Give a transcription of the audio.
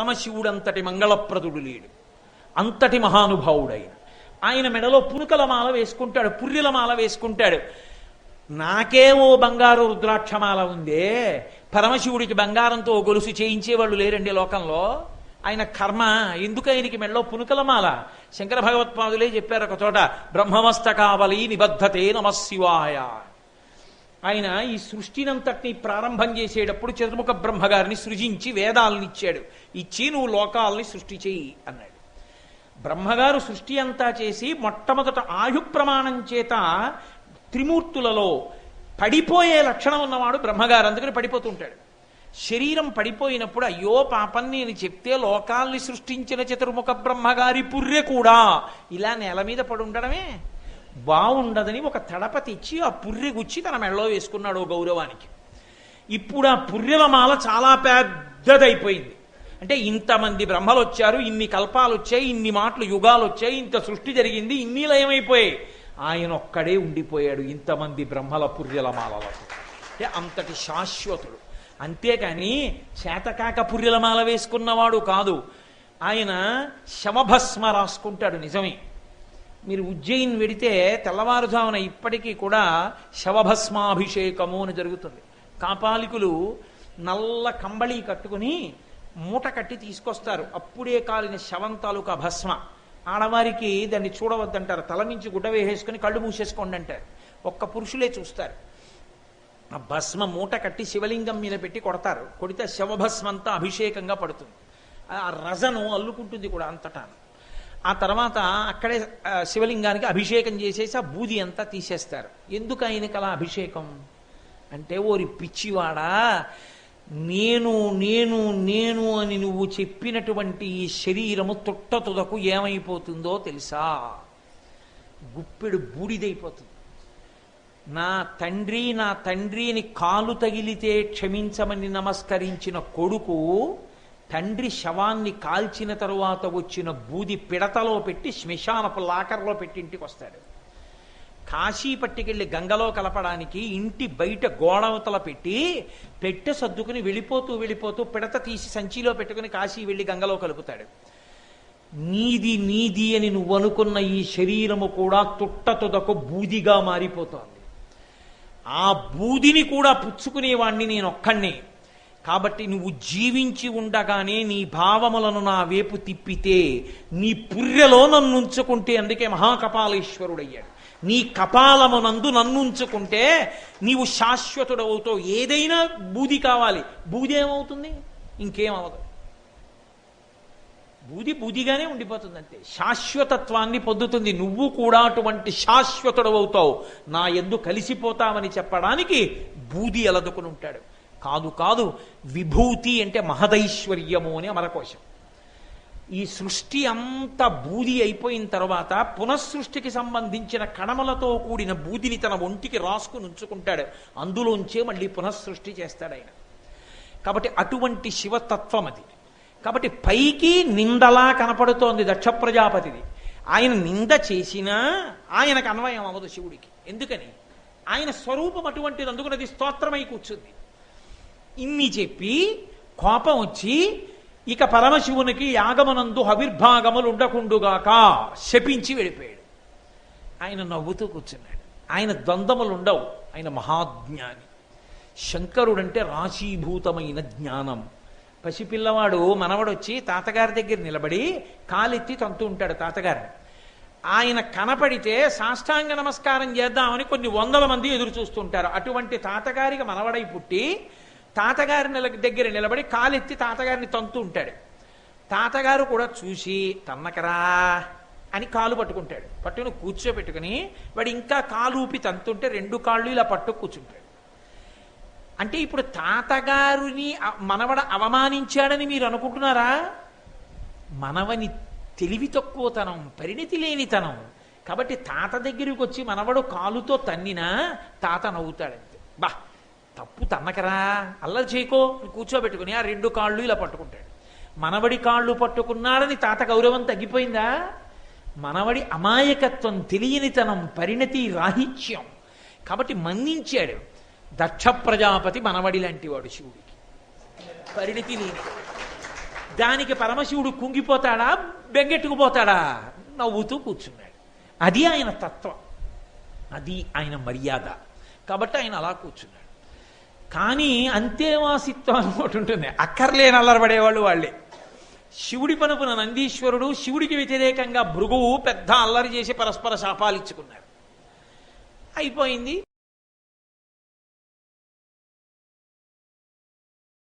పరమశివుడంతటి మంగళప్రదుడు లేడు. అంతటి మహానుభావుడైన. ఆయన మెడలో పునుకల మాల వేసుకుంటాడు పుర్రెల మాల వేసుకుంటాడు. నాకేమో బంగారు రుద్రాక్షమాల ఉందే. పరమశివుడికి బంగారంతో గొలుసు చేయించేవాళ్ళు లేరండి లోకంలో. ఆయన కర్మ ఎందుకు ఆయనకి మెడలో పునుకలమాల శంకర భగవత్పాదులే చెప్పారు ఒక చోట బ్రహ్మమస్తకావలి నిబద్ధతే నమశివాయ. ఆయన ఈ సృష్టినంతటిని ప్రారంభం చేసేటప్పుడు చతుర్ముఖ బ్రహ్మగారిని సృజించి వేదాలను ఇచ్చాడు. ఇచ్చి నువ్వు లోకాలని సృష్టి చెయ్యి అన్నాడు. బ్రహ్మగారు సృష్టి అంతా చేసి మొట్టమొదట ఆయు ప్రమాణం చేత త్రిమూర్తులలో పడిపోయే లక్షణం ఉన్నవాడు బ్రహ్మగారు. అందుకని పడిపోతుంటాడు. శరీరం పడిపోయినప్పుడు అయ్యో పాపం నేను చెప్తే లోకాల్ని సృష్టించిన చతుర్ముఖ బ్రహ్మగారి పుర్రె కూడా ఇలా నేల మీద పడి ఉండడమే బాగుండదని ఒక తడప తెచ్చి ఆ పుర్రె గుచ్చి తన మెడలో వేసుకున్నాడు ఓ గౌరవానికి. ఇప్పుడు ఆ పుర్రెల మాల చాలా పెద్దదైపోయింది. అంటే ఇంతమంది బ్రహ్మలు వచ్చారు ఇన్ని కల్పాలు వచ్చాయి ఇన్ని మాటలు యుగాలు వచ్చాయి ఇంత సృష్టి జరిగింది ఇన్ని లయమైపోయాయి. ఆయన ఒక్కడే ఉండిపోయాడు ఇంతమంది బ్రహ్మల పుర్రెల మాలలకు. అంటే అంతటి శాశ్వతుడు. అంతేకాని చేతకాక పుర్రెల మాల వేసుకున్నవాడు కాదు. ఆయన శమభస్మ రాసుకుంటాడు నిజమే. మీరు ఉజ్జయిన్ వెడితే తెల్లవారుజామున ఇప్పటికీ కూడా శవభస్మాభిషేకము అని జరుగుతుంది. కాపాలికులు నల్ల కంబళి కట్టుకుని మూట కట్టి తీసుకొస్తారు. అప్పుడే కాలిన శవం తాలూకా భస్మ. ఆడవారికి దాన్ని చూడవద్దంటారు. తల నుంచి గుడ్డ వేసేసుకుని కళ్ళు మూసేసుకోండి అంటారు. ఒక్క పురుషులే చూస్తారు. ఆ భస్మ మూట కట్టి శివలింగం మీద పెట్టి కొడతారు. కొడితే శవభస్మంతా అభిషేకంగా పడుతుంది. ఆ రజను అల్లుకుంటుంది కూడా అంతటా ఆ తర్వాత అక్కడే శివలింగానికి అభిషేకం చేసేసి ఆ బూది అంతా తీసేస్తారు. ఎందుకు ఆయనకి అలా అభిషేకం? అంటే ఓరి పిచ్చివాడా నేను నేను నేను అని నువ్వు చెప్పినటువంటి ఈ శరీరము తుట్ట తుదకు ఏమైపోతుందో తెలుసా? గుప్పెడు బూడిదైపోతుంది. నా తండ్రి నా తండ్రిని కాలు తగిలితే క్షమించమని నమస్కరించిన కొడుకు తండ్రి శవాన్ని కాల్చిన తరువాత వచ్చిన బూది పిడతలో పెట్టి శ్మశానపు లాకర్లో పెట్టి ఇంటికి వస్తాడు. కాశీ పట్టుకెళ్ళి గంగలో కలపడానికి ఇంటి బయట గోడవతల పెట్టి పెట్టె సర్దుకుని వెళ్ళిపోతూ వెళ్ళిపోతూ పిడత తీసి సంచిలో పెట్టుకుని కాశీ వెళ్ళి గంగలో కలుపుతాడు. నీది నీది అని నువ్వు అనుకున్న ఈ శరీరము కూడా తుట్ట తుదకు బూదిగా మారిపోతోంది. ఆ బూదిని కూడా పుచ్చుకునేవాణ్ణి నేను ఒక్కడిని కాబట్టి నువ్వు జీవించి ఉండగానే నీ భావములను నా వైపు తిప్పితే నీ పుర్రెలో నన్ను ఉంచుకుంటే అందుకే మహాకపాలేశ్వరుడయ్యాడు. నీ కపాలమునందు నన్ను ఉంచుకుంటే నీవు శాశ్వతుడవుతావు. ఏదైనా బూది కావాలి. బూది ఏమవుతుంది? ఇంకేమవదు బూది బూదిగానే ఉండిపోతుంది అంతే శాశ్వతత్వాన్ని పొందుతుంది. నువ్వు కూడా అటువంటి శాశ్వతుడు అవుతావు నా ఎందు కలిసిపోతావని చెప్పడానికి బూది ఎలదుకుని ఉంటాడు కాదు కాదు విభూతి అంటే మహదైశ్వర్యము అని అమరకోశం. ఈ సృష్టి అంత బూది అయిపోయిన తర్వాత పునఃసృష్టికి సంబంధించిన కణములతో కూడిన బూదిని తన ఒంటికి రాసుకుని ఉంచుకుంటాడు. అందులోంచే మళ్ళీ పునఃసృష్టి చేస్తాడు ఆయన. కాబట్టి అటువంటి శివతత్వం అది. కాబట్టి పైకి నిందలా కనపడుతోంది దక్ష ప్రజాపతిది ఆయన నింద చేసినా ఆయనకు అన్వయం అవ్వదు శివుడికి. ఎందుకని? ఆయన స్వరూపం అటువంటిది అందుకున్నది స్తోత్రమై కూర్చుంది. ఇన్ని చెప్పి కోపం వచ్చి ఇక పరమశివునికి యాగమనందు హవిర్భాగములు ఉండకుండుగాక శపించి వెళ్ళిపోయాడు. ఆయన నవ్వుతూ కూర్చున్నాడు. ఆయన ద్వంద్వములు ఉండవు ఆయన మహాజ్ఞాని. శంకరుడంటే రాశీభూతమైన జ్ఞానం. పసిపిల్లవాడు మనవడొచ్చి తాతగారి దగ్గర నిలబడి కాలెత్తి తంతు ఉంటాడు తాతగారిని. ఆయన కనపడితే సాష్టాంగ నమస్కారం చేద్దామని కొన్ని వందల మంది ఎదురు చూస్తుంటారు. అటువంటి తాతగారికి మనవడై పుట్టి తాతగారి దగ్గర నిలబడి కాలెత్తి తాతగారిని తంతు ఉంటాడు. తాతగారు కూడా చూసి తన్నకరా అని కాలు పట్టుకుంటాడు. పట్టుకుని కూర్చోబెట్టుకుని వాడు ఇంకా కాలు ఊపి తంతుంటే రెండు కాళ్ళు ఇలా పట్టు కూర్చుంటాడు. అంటే ఇప్పుడు తాతగారిని మనవడ అవమానించాడని మీరు అనుకుంటున్నారా? మనవని తెలివి తక్కువతనం పరిణితి లేనితనం. కాబట్టి తాత దగ్గరికి వచ్చి మనవడు కాలుతో తన్నినా తాత నవ్వుతాడంతే. బా తప్పు తన్నకరా. అల్లరి చేయకో. కూర్చోబెట్టుకుని ఆ రెండు కాళ్ళు ఇలా పట్టుకుంటాడు. మనవడి కాళ్ళు పట్టుకున్నాడని తాత గౌరవం తగ్గిపోయిందా? మనవడి అమాయకత్వం తెలియనితనం పరిణతి రాహిత్యం. కాబట్టి మన్నించాడు. దక్ష ప్రజాపతి మనవడి లాంటి వాడు శివుడికి. పరిణతి లేని. దానికి పరమశివుడు కుంగిపోతాడా? బెంగెట్టుకుపోతాడా? నవ్వుతూ కూర్చున్నాడు. అది ఆయన తత్వం. అది ఆయన మర్యాద. కాబట్టి ఆయన అలా కూర్చున్నాడు. కానీ అంతేవాసిత్వం ఒకటి ఉంటుంది. అక్కర్లేని అల్లరపడేవాళ్ళు వాళ్ళే. శివుడి పనుపున నందీశ్వరుడు శివుడికి వ్యతిరేకంగా భృగువు పెద్ద అల్లరి చేసి పరస్పర శాపాలు ఇచ్చుకున్నారు. అయిపోయింది.